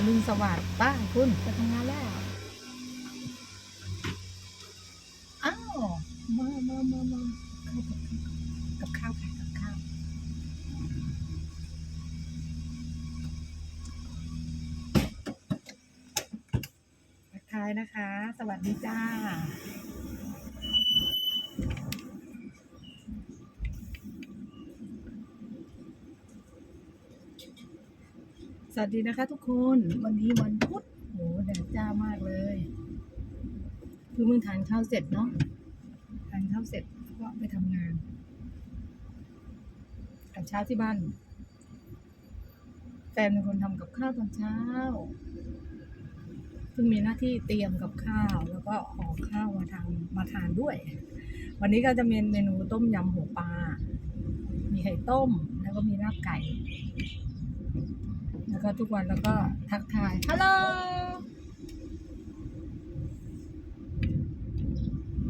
อรุณสวัสดิ์ป้าคุณไปทำงานแล้ว อ้าวมามามามากับข้าวกับข้าวกับข้าวทักทายนะคะ สวัสดีจ้า วัสดีนะคะทุกคนวันนี้วันพุธโหแดดจ้ามากเลยเพิ่งเพิ่งทานข้าวเสร็จเนาะทานข้าวเสร็จก็ไปทำงานกับเช้าที่บ้านแฟนเป็นคนทำกับข้าวตอนเช้าเพิ่งมีหน้าที่เตรียมกับข้าวแล้วก็ห่อข้าวมาทำมาทานด้วย วันนี้ก็จะเป็นเมนูต้มยำหัวปลามีไข่ต้มแล้วก็มีลาบไก่ แล้วก็ทุกวันแล้วก็ทักทายฮัลโหล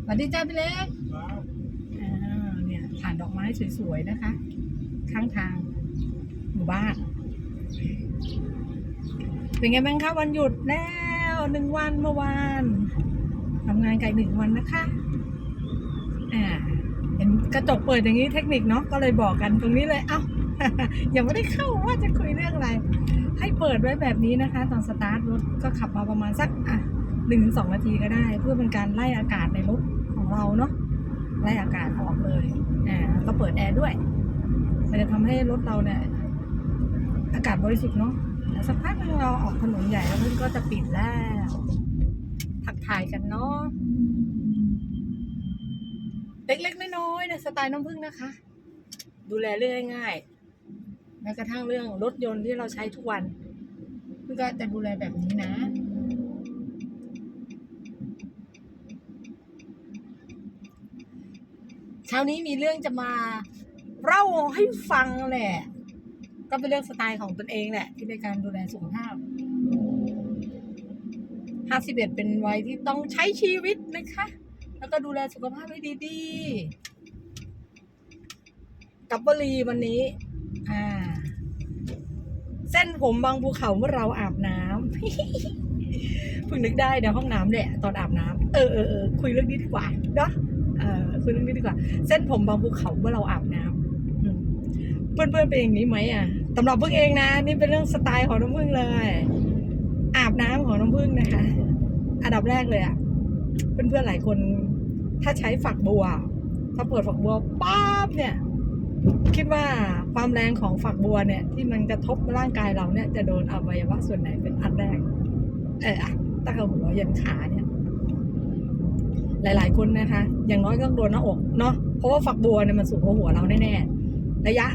สวัสดีจ้าพี่เล็กอ่าเนี่ยผ่านดอกไม้สวยๆนะคะ ข้างทางหมู่บ้าน เป็นไงบ้างคะวันหยุดแล้วหนึ่งวันเมื่อวานทำงานไกลหนึ่งวันนะคะอ่าเห็นกระจกเปิดอย่างนี้เทคนิคเนาะก็เลยบอกกันตรงนี้เลย เอ้า ยังไม่ได้เข้าว่าจะคุยเรื่องอะไร ให้เปิดไว้แบบนี้นะคะ ตอนสตาร์ทรถก็ขับมาประมาณสักอะหนึ่งถึงสองนาทีก็ได้ เพื่อเป็นการไล่อากาศในรถของเราเนาะไล่อากาศออกเลยอ่าแล้วก็เปิดแอร์ด้วยมันจะทำให้รถเราเนี่ยอากาศบริสุทธิ์เนาะแต่สักพักนึงเราออกถนนใหญ่แล้วมันก็จะปิดแล้วทักทายกันเนาะเล็กๆน้อยๆนะสไตล์น้องพึ่งนะคะ ดูแลเรื่องง่าย แม้กระทั่งเรื่องรถยนต์ที่เราใช้ทุกวันพี่ก็จะดูแลแบบนี้นะ เช้านี้มีเรื่องจะมาเล่าให้ฟังแหละ ก็เป็นเรื่องสไตล์ของตนเองแหละ ที่ในการดูแลสุขภาพ51เป็นวัยที่ต้องใช้ชีวิตนะคะ แล้วก็ดูแลสุขภาพให้ดีๆ กับวลีวันนี้ เส้นผมบางภูเขาเมื่อเราอาบน้ำเพิ่งนึกได้ในห้องน้ำเนี่ยตอนอาบน้ำเออเออเออคุยเรื่องนี้ดีกว่าเนาะเออคุยเรื่องนี้ดีกว่า เส้นผมบางภูเขาเมื่อเราอาบน้ำอืมเพื่อนเพื่อนเป็นอย่างนี้ไหมอะสำหรับพึ่งเองนะ นี่เป็นเรื่องสไตล์ของน้ำพึ่งเลย อาบน้ำของน้ำพึ่งนะคะ อันดับแรกเลยอะเพื่อนเพื่อนหลายคน ถ้าใช้ฝักบัว ถ้าเปิดฝักบัวปั๊บเนี่ย คิดว่าความแรงของฝักบัวเนี่ย ที่มันกระทบร่างกายเราเนี่ย จะโดนอวัยวะส่วนไหนเป็นอันแรก เอออะตั้งแต่หัวยันขาเนี่ย หลาย ๆ คนนะคะ อย่างน้อยก็ต้องโดนหน้าอกเนาะเพราะว่าฝักบัวเนี่ยมันสูงกว่าหัวเราแน่ๆระยะ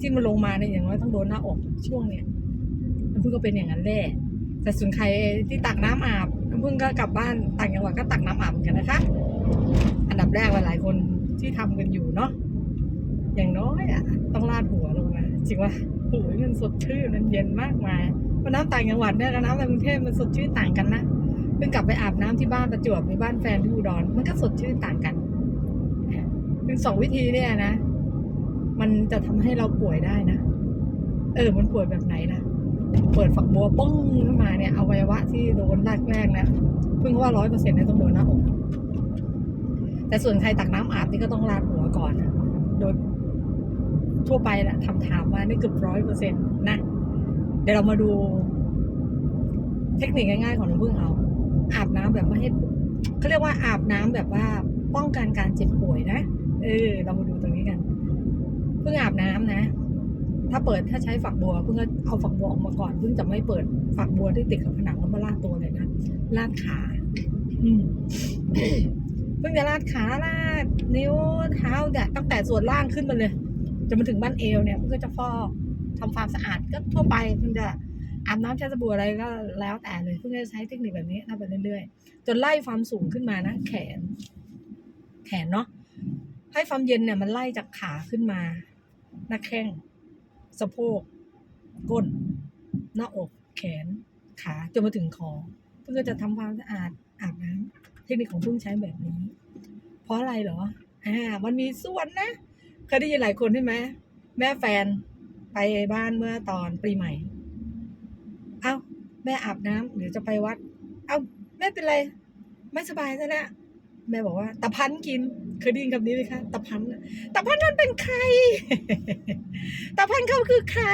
ที่มันลงมาเนี่ยอย่างน้อยต้องโดนหน้าอกช่วงเนี่ยน้ำพึ่งก็เป็นอย่างนั้นแหละแต่ส่วนใครที่ตักน้ำอาบน้ำพึ่งก็กลับบ้านต่างจังหวัดก็ตักน้ำอาบกันนะคะ อันดับแรกหลายๆคนที่ทำกันอยู่เนาะ อย่างน้อยอะต้องลาดหัวลงมาจริงว่าหูยมันสดชื่นมันเย็นมากมายเพราะน้ำต่างจังหวัดเนี่ยกับน้ำในกรุงเทพมันสดชื่นต่างกันนะเพิ่งกลับไปอาบน้ำที่บ้านประจวบในบ้านแฟนที่อุดรมันก็สดชื่นต่างกันคือสองวิธีเนี่ยนะ มันจะทำให้เราป่วยได้นะ เออ มันป่วยแบบไหนนะเปิดฝักบัวป้องขึ้นมาเนี่ยอวัยวะที่โดนแรกแรกนะเพิ่งว่าร้อยเปอร์เซ็นต์เนี่ต้องโดนหน้าอกแต่ส่วนใครตักน้ำอาบนี่ก็ต้องลาดหัวก่อนนะโดย ทั่วไปแหละทำถามมานี่เกือบร้อยเปอร์เซ็นต์นะ เดี๋ยวเรามาดู เทคนิคง่ายๆของน้ำพึ่งเอา อาบน้ำแบบไม่ให้เขาเรียกว่าอาบน้ำแบบว่าป้องกันการเจ็บป่วยนะ เออ เรามาดูตรงนี้กัน เพิ่งอาบน้ำนะ ถ้าเปิดถ้าใช้ฝักบัวเพิ่งก็เอาฝักบัวออกมาก่อน เพิ่งจะไม่เปิดฝักบัวที่ติดกับผนังแล้วมาลาดตัวเลยนะ ลาดขา อืมเพิ่งจะลาดขาลาดนิ้วเท้าเนี่ยตั้งแต่ส่วนล่างขึ้นมาเลย จะมาถึงบ้านเอวเนี่ยมันก็จะฟอกทำความสะอาดก็ทั่วไปมันจะอาบน้ำใช้สบู่อะไรก็แล้วแต่เลยเพิ่งจะใช้เทคนิคแบบนี้ทำไปเรื่อยๆจนไล่ความสูงขึ้นมานะแขน แขนเนาะให้ความเย็นเนี่ยมันไล่จากขาขึ้นมา หน้าแข้งสะโพก ก้น หน้าอกแขน ขาจนมาถึงคอเพื่อจะทำความสะอาดอาบน้ำเทคนิคของเพิ่งใช้แบบนี้ เพราะอะไรเหรออ่ามันมีส่วนนะ เคยได้ยินหลายคนใช่ไหมแม่แฟนไปบ้านเมื่อตอนปีใหม่ เอ้า แม่อาบน้ำเดี๋ยวจะไปวัด เอาแม่เป็นไร ไม่สบายซะแล้วแม่บอกว่าตะพันกิน เคยได้ยินคำนี้ไหมคะตะพันตะพันมันเป็นใครตะพันเขาคือใคร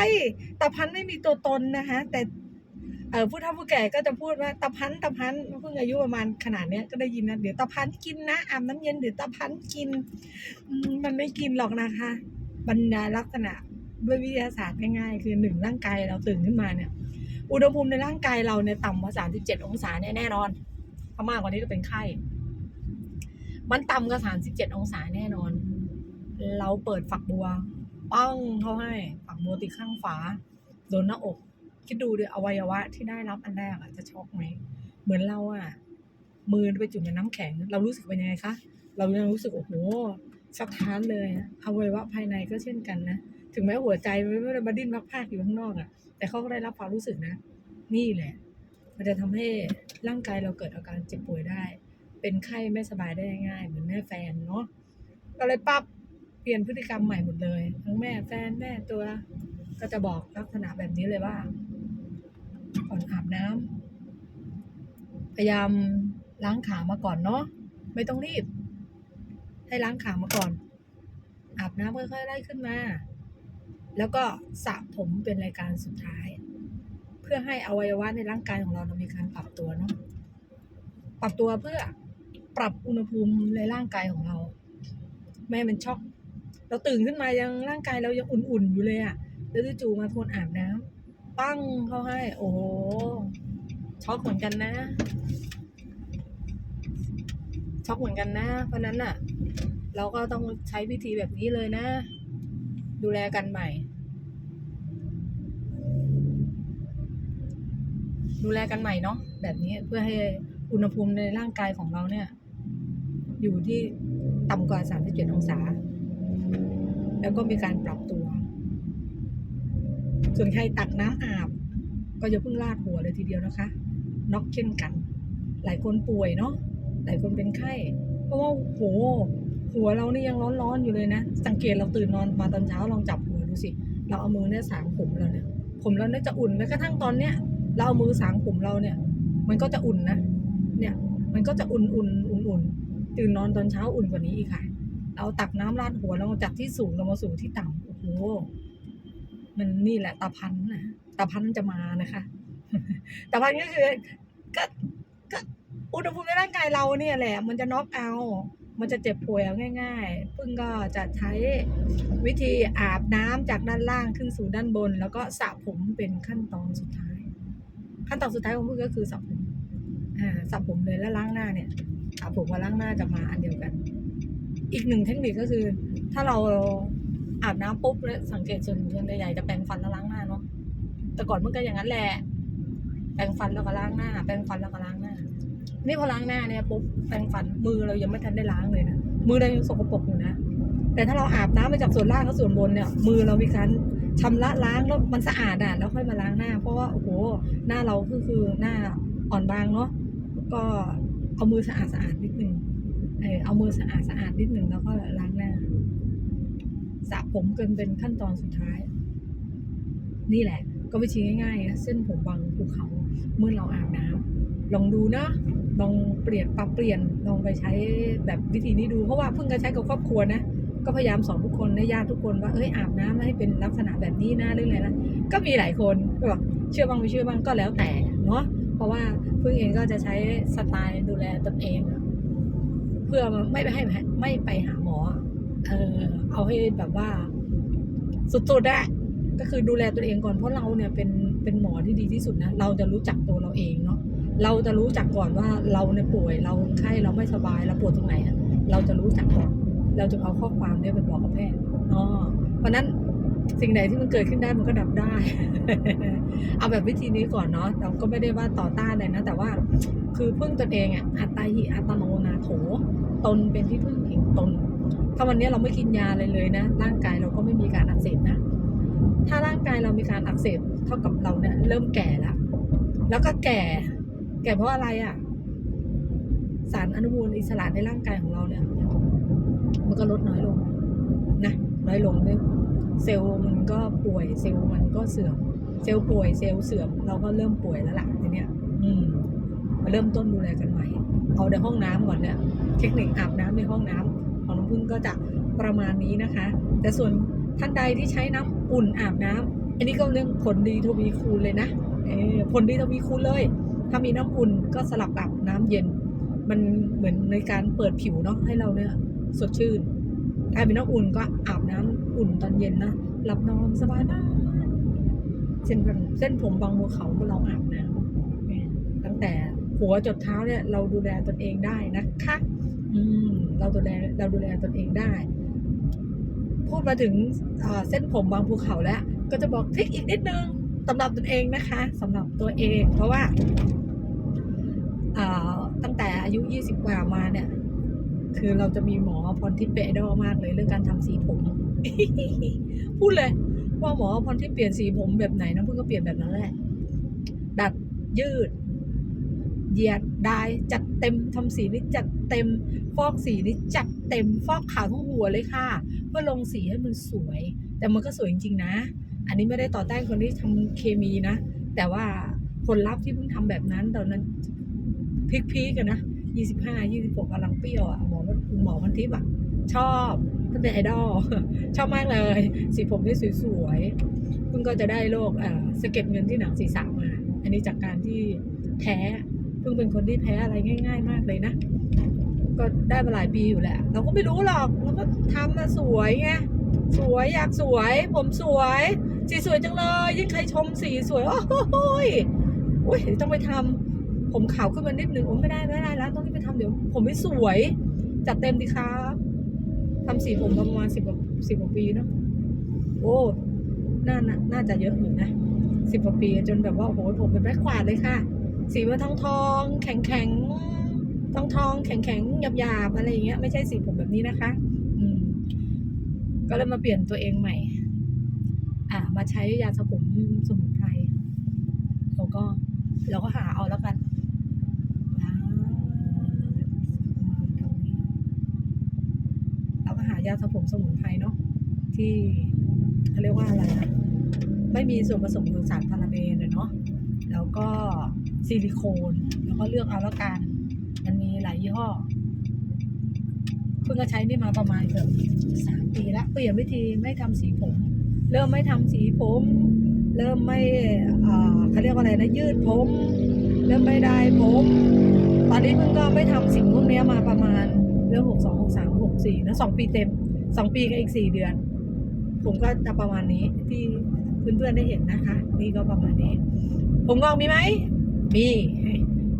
ตะพันไม่มีตัวตนนะคะแต่ เออผู้เฒ่าผู้แก่ก็จะพูดว่าตะพันตะพันเพิ่งอายุประมาณขนาดเนี้ยก็ได้ยินนะเดี๋ยวตะพันกินนะอาบน้ำเย็นเดี๋ยวตะพันกิน มันไม่กินหรอกนะคะ บรรดาลักษณะด้วยวิทยาศาสตร์ง่ายๆคือหนึ่งร่างกายเราตื่นขึ้นมาเนี่ย อุณหภูมิในร่างกายเราเนี่ยต่ำกว่า37องศาเนี่ยแน่นอนถ้ามากกว่านี้ก็เป็นไข้ มันต่ำกว่า37องศาแน่นอน เราเปิดฝักบัวปังเขาให้ฝักบัวติดข้างฝาโดนหน้าอก คิดดูดิอวัยวะที่ได้รับอันแรกอะจะช็อกไหมเหมือนเราอะมือไปจุ่มในน้ำแข็ง เรารู้สึกเป็นยังไงคะเรายังรู้สึกโอ้โหสะท้านเลยอะอวัยวะภายในก็เช่นกันนะถึงแม้หัวใจมันไม่ได้มาดิ้นพักพากอยู่ข้างนอกอะแต่เขาก็ได้รับความรู้สึกนะ นี่แหละ มันจะทำให้ร่างกายเราเกิดอาการเจ็บป่วยได้ เป็นไข้ไม่สบายได้ง่ายๆเหมือนแม่แฟนเนาะก็เลยปรับเปลี่ยนพฤติกรรมใหม่หมดเลย ทั้งแม่แฟนแม่ตัว ก็จะบอกลักษณะแบบนี้เลยว่า ก่อนอาบน้ำพยายามล้างขามาก่อนเนาะไม่ต้องรีบ ให้ล้างขามาก่อน อาบน้ำค่อยๆไล่ขึ้นมา แล้วก็สระผมเป็นรายการสุดท้าย เพื่อให้อวัยวะในร่างกายของเราเรามีการปรับตัวเนาะปรับตัวเพื่อปรับอุณหภูมิในร่างกายของเรา แม่มันช็อก เราตื่นขึ้นมายังร่างกายเรายังอุ่นๆอยู่เลยอะแล้วจู่ๆมาทวนอาบน้ำ ปั้งเขาให้ โอ้โหช็อกเหมือนกันนะช็อกเหมือนกันนะ เพราะนั้นน่ะ เราก็ต้องใช้วิธีแบบนี้เลยนะ ดูแลกันใหม่ ดูแลกันใหม่เนาะแบบนี้เพื่อให้อุณหภูมิในร่างกายของเราเนี่ย อยู่ที่ต่ำกว่า 37 องศา แล้วก็มีการปรับตัว ส่วนใครตักน้ำอาบ ก็จะเพิ่งลาดหัวเลยทีเดียวนะคะน็อกเช่นกัน หลายคนป่วยเนาะหลายคนเป็นไข้ เพราะว่าโหหัวเรานี่ยังร้อนๆอยู่เลยนะ สังเกตเราตื่นนอนมาตอนเช้าลองจับหัวดูสิ เราเอามือเนี่ยสางผมเราเนี่ย ผมเราเนี่ยจะอุ่นแม้กระทั่งตอนเนี้ย เราเอามือสางผมเราเนี่ย มันก็จะอุ่นนะ เนี่ย มันก็จะอุ่นอุ่นอุ่นอุ่นตื่นนอนตอนเช้าอุ่นกว่านี้อีกค่ะ เราตักน้ำราดหัวเราจากที่สูงเรามาสู่ที่ต่ำโอ้โห มันนี่แหละตาพันนะตาพันจะมานะคะตาพันก็คือก็ก็อุณหภูมิในร่างกายเราเนี่ยแหละ มันจะน็อกเอา มันจะเจ็บป่วยเอาง่าย ๆ พึ่งก็จะใช้วิธีอาบน้ำจากด้านล่างขึ้นสู่ด้านบน แล้วก็สระผมเป็นขั้นตอนสุดท้าย ขั้นตอนสุดท้ายของพึ่งก็คือสระผมอ่าสระผมเลยแล้วล้างหน้าเนี่ยสระผมกับล้างหน้าจะมาอันเดียวกัน อีกหนึ่งเทคนิคก็คือ ถ้าเรา อาบน้ำปุ๊บแล้วสังเกตส่วนส่วนใหญ่จะแปรงฟันแล้วล้างหน้าเนาะแต่ก่อนมันก็อย่างนั้นแหละ แปรงฟันแล้วก็ล้างหน้า แปรงฟันแล้วก็ล้างหน้า นี่พอล้างหน้าเนี่ยปุ๊บแปรงฟันมือเรายังไม่ทันได้ล้างเลยนะมือเรายังสกปรกอยู่นะแต่ถ้าเราอาบน้ำมาจากส่วนล่างกับส่วนบนเนี่ย มือเรามีการชำระล้างแล้วมันสะอาดอะแล้วค่อยมาล้างหน้า เพราะว่าโอ้โหหน้าเราคือคือหน้าอ่อนบางเนาะก็เอามือสะอาดสะอาดนิดนึงเออเอามือสะอาดสะอาดนิดนึงแล้วก็ล้างหน้า สระผมกินเป็นขั้นตอนสุดท้าย นี่แหละ ก็วิธีง่ายๆอะเส้นผมบางภูเขาเมื่อเราอาบน้ำลองดูนะลองเปลี่ยนปรับเปลี่ยนลองไปใช้แบบวิธีนี้ดูเพราะว่าเพิ่งจะใช้กับครอบครัวนะก็พยายามสอนทุกคนในญาติทุกคนว่าเอ้ยอาบน้ำให้เป็นลักษณะแบบนี้นะเรื่องอะไรนะก็มีหลายคนก็บอกเชื่อบ้างไม่เชื่อบ้างก็แล้วแต่เนาะเพราะว่าเพิ่งเองก็จะใช้สไตล์ดูแลตนเอง เพื่อไม่ไปให้ไม่ไปหาหมอ เออเอาให้แบบว่า สุดๆอะก็คือดูแลตัวเองก่อนเพราะเราเนี่ยเป็นเป็นหมอที่ดีที่สุดนะเราจะรู้จักตัวเราเองเนาะเราจะรู้จักก่อนว่าเราเนี่ยป่วยเราไข้เราไม่สบายเราปวดตรงไหนอะเราจะรู้จักก่อนเราจะเอาข้อความเนี้ยไปบอกกับแพทย์อ๋อเพราะนั้นสิ่งไหนที่มันเกิดขึ้นได้มันก็ดับได้ เอาแบบวิธีนี้ก่อนเนาะเราก็ไม่ได้ว่าต่อต้านเลยนะ แต่ว่าคือพึ่งตนเองอะอัตตาหิอัตโนนาโถตนเป็นที่พึ่งแห่งตน ถ้าวันนี้เราไม่กินยาอะไรเลยนะ ร่างกายเราก็ไม่มีการอักเสบนะ ถ้าร่างกายเรามีการอักเสบเท่ากับเราเนี่ยเริ่มแก่แล้ว แล้วก็แก่ แก่เพราะอะไรอะ สารอนุมูลอิสระในร่างกายของเราเนี่ย มันก็ลดน้อยลงนะน้อยลงด้วยเซลล์มันก็ป่วย เซลล์มันก็เสื่อม เซลล์ป่วย เซลล์เสื่อม เราก็เริ่มป่วยแล้วล่ะทีเนี้ย อืมมาเริ่มต้นดูแลกันใหม่ เอาในห้องน้ำก่อนเนี่ย เทคนิคอาบน้ำในห้องน้ำ ของน้องพึ่งก็จะประมาณนี้นะคะ แต่ส่วนท่านใดที่ใช้น้ำอุ่นอาบน้ำอันนี้ก็เรื่องผลดีทวีคูณเลยนะเออผลดีทวีคูณเลย ถ้ามีน้ำอุ่นก็สลับกับน้ำเย็น มันเหมือนในการเปิดผิวเนาะให้เราเนี่ยสดชื่น ถ้าเป็นน้ำอุ่นก็อาบน้ำอุ่นตอนเย็นนะหลับนอนสบายมากเส้นผมเส้นผมบางบัวเขาก็เราอาบน้ำตั้งแต่หัวจดเท้าเนี่ยเราดูแลตนเองได้นะคะ อืมเราดูแลเราดูแลตนเองได้ พูดมาถึงเส้นผมบางภูเขาแล้ว ก็จะบอกทริคอีกนิดนึงสำหรับตนเองนะคะสำหรับตัวเอง เพราะว่าตั้งแต่อายุ 20 กว่ามาเนี่ย คือเราจะมีหมอพรทิพย์เปนดอมากเลยเรื่องการทำสีผม พูดเลยว่าหมอพรทิพย์เปลี่ยนสีผมแบบไหนน้ำพึ่งก็เปลี่ยนแบบนั้นแหละดัดยืด เหยียดดายจัดเต็มทำสีนี่จัดเต็ม ฟอกสีนี่จัดเต็ม ฟอกขาวทั้งหัวเลยค่ะ เพื่อลงสีให้มันสวย แต่มันก็สวยจริงๆนะ อันนี้ไม่ได้ต่อต้านคนที่ทำเคมีนะ แต่ว่าผลลัพธ์ที่เพิ่งทำแบบนั้นตอนนั้นพีคๆกันนะยี่สิบห้ายี่สิบหกกำลังเปรี้ยวอะหมอคุณหมอพันทิพย์อะชอบท่านเป็นไอดอลชอบมากเลย สีผมที่สวยๆเพิ่งก็จะได้โรคอ่าสะเก็ดเงินที่หนังศีรษะมา อันนี้จากการที่แพ้ เพิ่งเป็นคนที่แพ้อะไรง่าย ๆ มากเลยนะ ก็ได้มาหลายปีอยู่แหละ เราก็ไม่รู้หรอกเราก็ทำมาสวยไงสวยอยากสวย ผมสวย สีสวยจังเลย ยิ่งใครชมสีสวย โอ้โหโอ้ยเดี๋ยต้องไปทำผมขาวขึ้นมานิดนึงโอ้ไม่ได้ไม่ได้แล้ว ต้องไปทำเดี๋ยว ผมไม่สวย จัดเต็มดีครับทำสีผมมาประมาณสิบกว่าสิบกว่าปีเนาะโอ้น่าน่าน่าจะเยอะอยู่นะสิบกว่าปีจนแบบว่าโอ้โหผมเป็นแบ็คควาดเลยค่ะ สีมันทองทองแข็งแข็งทองทองแข็งแข็งหยาบหยาบอะไรอย่างเงี้ยไม่ใช่สีผมแบบนี้นะคะ อืม ก็เลยมาเปลี่ยนตัวเองใหม่ อ่า มาใช้ยาสระผมสมุนไพรแล้วก็เราก็หาเอาแล้วกันเราก็หายาสระผมสมุนไพรเนาะที่เขาเรียกว่าอะไรนะไม่มีส่วนผสมของสารพาราเบนอะเนาะ แล้วก็ซิลิโคน แล้วก็เลือกเอาแล้วกัน มันมีหลายยี่ห้อเพิ่งก็ใช้นี่มาประมาณเกือบสามปีละเปลี่ยนวิธีไม่ทำสีผม เริ่มไม่ทำสีผม เริ่มไม่เอ่อเขาเรียกว่าอะไรนะยืดผม เริ่มไม่ได้ผม ตอนนี้เพิ่งก็ไม่ทำสิ่งพวกนี้มาประมาณเรื่องหกสองหกสามหกสี่นะสองปีเต็มสองปีกับอีกสี่เดือน ผมก็จะประมาณนี้ที่เพื่อนๆได้เห็นนะคะ นี่ก็ประมาณนี้ ผมงอกมีไหมมี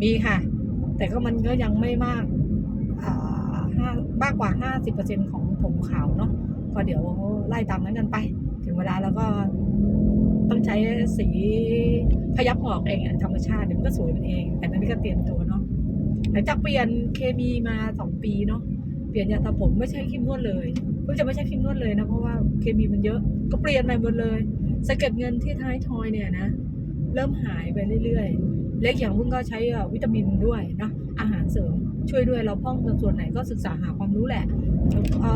มีค่ะ แต่ก็มันก็ยังไม่มากห้ามากกว่าห้าสิบเปอร์เซ็นของผมขาวเนาะก็เดี๋ยวไล่ตามนั้นกันไป ถึงเวลาแล้วก็ต้องใช้สีพยับออกเองธรรมชาติมันก็สวยมันเอง แต่นั้นก็เตรียมตัวเนาะหลังจากเปลี่ยนเคมีมาสองปีเนาะเปลี่ยนยาตาผมไม่ใช่ครีมนวดเลยเพิ่งจะไม่ใช่ครีมนวดเลยนะเพราะว่าเคมีมันเยอะก็เปลี่ยนใหม่หมดเลยสะเก็ดเงินที่ท้ายทอยเนี่ยนะ เริ่มหายไปเรื่อยๆ เล็กอย่างพิ่งก็ใช้วิตามินด้วยนะอาหารเสริมช่วยด้วยเราพ่องส่วนไหนก็ศึกษาหาความรู้แหละแล้วก็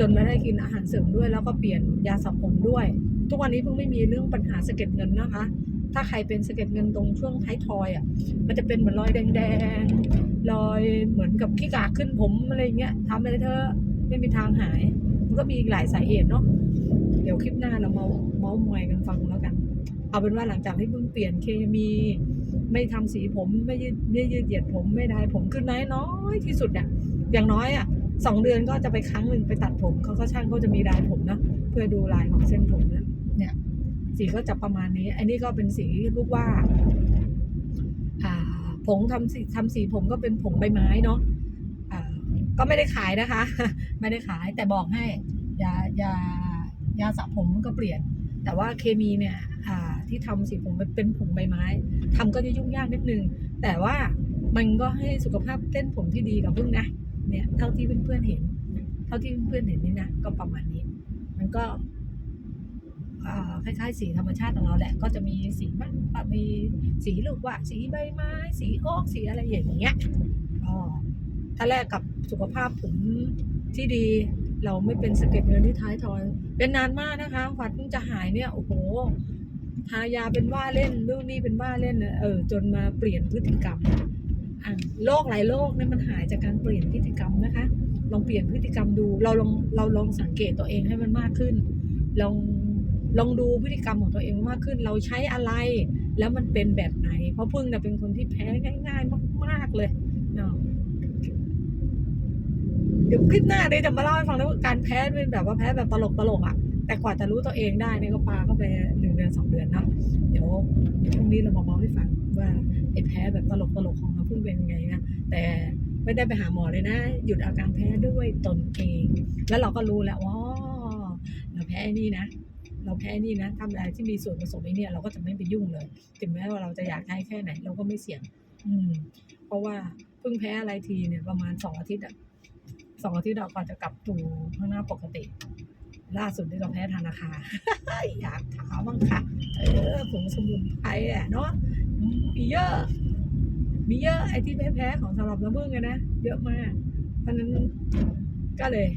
จนมาได้กินอาหารเสริมด้วย แล้วก็เปลี่ยนยาสระผมด้วย ทุกวันนี้เพิ่งไม่มีเรื่องปัญหาสะเก็ดเงินนะคะ ถ้าใครเป็นสะเก็ดเงินตรงช่วงท้ายทอยอะมันจะเป็นเหมือนรอยแดงๆรอยเหมือนกับขี้กากขึ้นผมอะไรเงี้ยทำอะไรเธอะไม่มีทางหาย มันก็มีหลายสาเหตุเนาะเดี๋ยวคลิปหน้าเราเมาเมาส์มอยกันฟังแล้วกัน เอาเป็นว่าหลังจากที่เพิ่งเปลี่ยนเคมี ไม่ทำสีผมไม่ยืดไม่ยืดเหยียดผมไม่ได้ผมคือน้อยน้อยที่สุดอะอย่างน้อยอะสองเดือนก็จะไปครั้งหนึ่งไปตัดผมเขาก็ช่างเขาจะมีลายผมนะเพื่อดูลายของเส้นผมนะเนี่ยสีก็จะประมาณนี้ อันนี้ก็เป็นสีลูกว่าผงทำสีทำสีผมก็เป็นผงใบไม้เนาะก็ไม่ได้ขายนะคะ ไม่ได้ขายแต่บอกให้ยายายาสระผมมันก็เปลี่ยน แต่ว่าเคมีเนี่ยอ่า ที่ทำสีผมมันเป็นผงใบไม้ทำก็จะยุ่งยากนิดนึง แต่ว่ามันก็ให้สุขภาพเส้นผมที่ดีกับพึ่งนะ เนี่ยเท่าที่เพื่อนๆเห็น เท่าที่เพื่อนๆเห็นนี่นะก็ประมาณนี้ มันก็คล้ายๆสีธรรมชาติของเราแหละ ก็จะมีสีบ้างมีสีลูกว่าสีใบไม้ สีโอ๊กสีอะไรอย่างเงี้ยอ๋อถ้าแลกกับสุขภาพผมที่ดีเราไม่เป็นสะเก็ดเงินที่ท้ายทอย เป็นนานมากนะคะฝันเพิ่งจะหายเนี่ย โอ้โห ทายาเป็นว่าเล่นนู่นนี่เป็นว่าเล่นเออจนมาเปลี่ยนพฤติกรรมอะโรคหลายโรคเนี่ยมันหายจากการเปลี่ยนพฤติกรรมนะคะ ลองเปลี่ยนพฤติกรรมดูเราลองเราลองสังเกตตัวเองให้มันมากขึ้น ลองลองดูพฤติกรรมของตัวเองมากขึ้น เราใช้อะไร แล้วมันเป็นแบบไหน เพราะพึ่งน่ะเป็นคนที่แพ้ง่ายๆมาก ๆเลยเนาะเดี๋ยวคลิปหน้าเดี๋ยวจะมาเล่าให้ฟังนะว่าการแพ้เป็นแบบว่าแพ้แบบตลกตลกๆอะ แต่กว่าจะรู้ตัวเองได้เนี่ยก็ปาเข้าไปหนึ่งเดือนสองเดือนนะเดี๋ยวเดี๋ยวพรุ่งนี้เรามาบอกให้ฟังว่าไอ้แพ้แบบตลกตลกของเราเพิ่งเป็นยังไงนะแต่ไม่ได้ไปหาหมอเลยนะ หยุดอาการแพ้ด้วยตนเอง แล้วเราก็รู้แล้วว่าเราแพ้นี่นะ เราแพ้นี่นะทำอะไรที่มีส่วนผสมไอ้นี่เราก็จะไม่ไปยุ่งเลย ถึงแม้ว่าเราจะอยากใช้แค่ไหน เราก็ไม่เสี่ยง อืม เพราะว่าเพิ่งแพ้อะไรทีเนี่ยประมาณสองอาทิตย์อะสองอาทิตย์เราก่อนจะกลับสู่ข้างหน้าปกติ ล่าสุดที่เราแพ้ธนาคารอยากถามบ้างค่ะ เออผงสมุนไพรอะเนาะมีเยอะ มีเยอะไอ้ที่แพ้แพ้ๆของสำหรับน้ำผึ้งอะนะ เยอะมาก เพราะนั้นก็เลย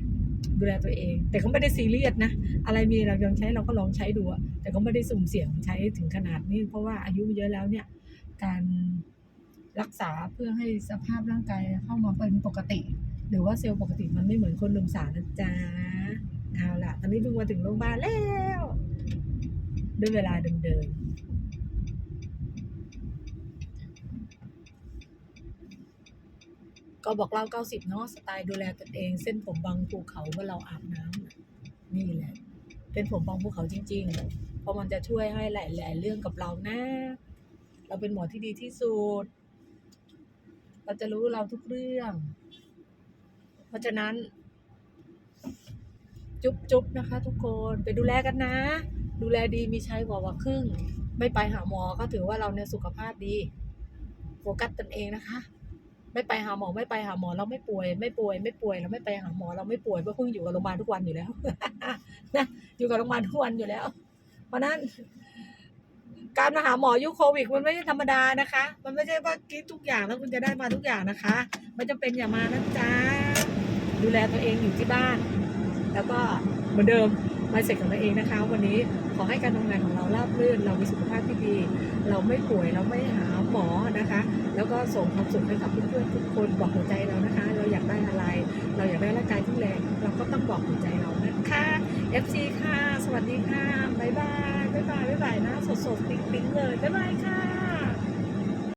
ดูแลตัวเอง แต่ก็ไม่ได้ซีเรียสนะ อะไรมีเราลองใช้เราก็ลองใช้ดูอะแต่ก็ไม่ได้สุ่มเสี่ยงใช้ถึงขนาดนี้ เพราะว่าอายุเยอะแล้วเนี่ย การรักษาเพื่อให้สภาพร่างกายเข้ามาเป็นปกติ หรือว่าเซลล์ปกติมันไม่เหมือนคนหนุ่มสาวนะจ๊ะ เอาล่ะ ตอนนี้เพิ่งมาถึงโรงพยาบาลแล้ว ด้วยเวลาเดิมๆก็บอกเล่าเก้าสิบเนาะสไตล์ดูแลตนเอง เส้นผมบางภูเขาเมื่อเราอาบน้ำนี่แหละ เป็นผมบางภูเขาจริง ๆ เพราะมันจะช่วยให้หลายๆเรื่องกับเรานะ เราเป็นหมอที่ดีที่สุด เราจะรู้เราทุกเรื่อง เพราะฉะนั้น จุ๊บจุ๊บนะคะ ทุกคนไปดูแลกันนะ ดูแลดีมีชัยกว่าว่าครึ่ง ไม่ไปหาหมอก็ถือว่าเราเนี่ยสุขภาพดีโฟกัสตนเองนะคะ ไม่ไปหาหมอไม่ไปหาหมอเราไม่ป่วย ไม่ป่วย ไม่ป่วยเราไม่ไปหาหมอเราไม่ป่วยเพราะเพิ่งอยู่กับโรงพยาบาลทุกวันอยู่แล้วนะอยู่กับโรงพยาบาลทุกวันอยู่แล้ว เพราะนั้นการมาหาหมอยุคโควิดมันไม่ใช่ธรรมดานะคะ มันไม่ใช่ว่ากินทุกอย่างแล้วคุณจะได้มาทุกอย่างนะคะไม่จำเป็นอย่ามานะจ๊ะ ดูแลตัวเองอยู่ที่บ้าน แล้วก็เหมือนเดิมมาเสร็จของตัวเองนะคะ วันนี้ขอให้การทำงานของเราราบรื่น เรามีสุขภาพที่ดี เราไม่ป่วยเราไม่หาหมอนะคะ แล้วก็ส่งความสุขให้กับเพื่อนๆทุกคนบอกหัวใจเรานะคะ เราอยากได้อะไร เราอยากได้ร่างกายที่แรงเราก็ต้องบอกหัวใจเรานะคะ FC ค่ะ สวัสดีค่ะบ๊ายบายบ๊ายบายบ๊ายบายนะสดๆปิ๊งๆเลยบ๊ายบายค่ะ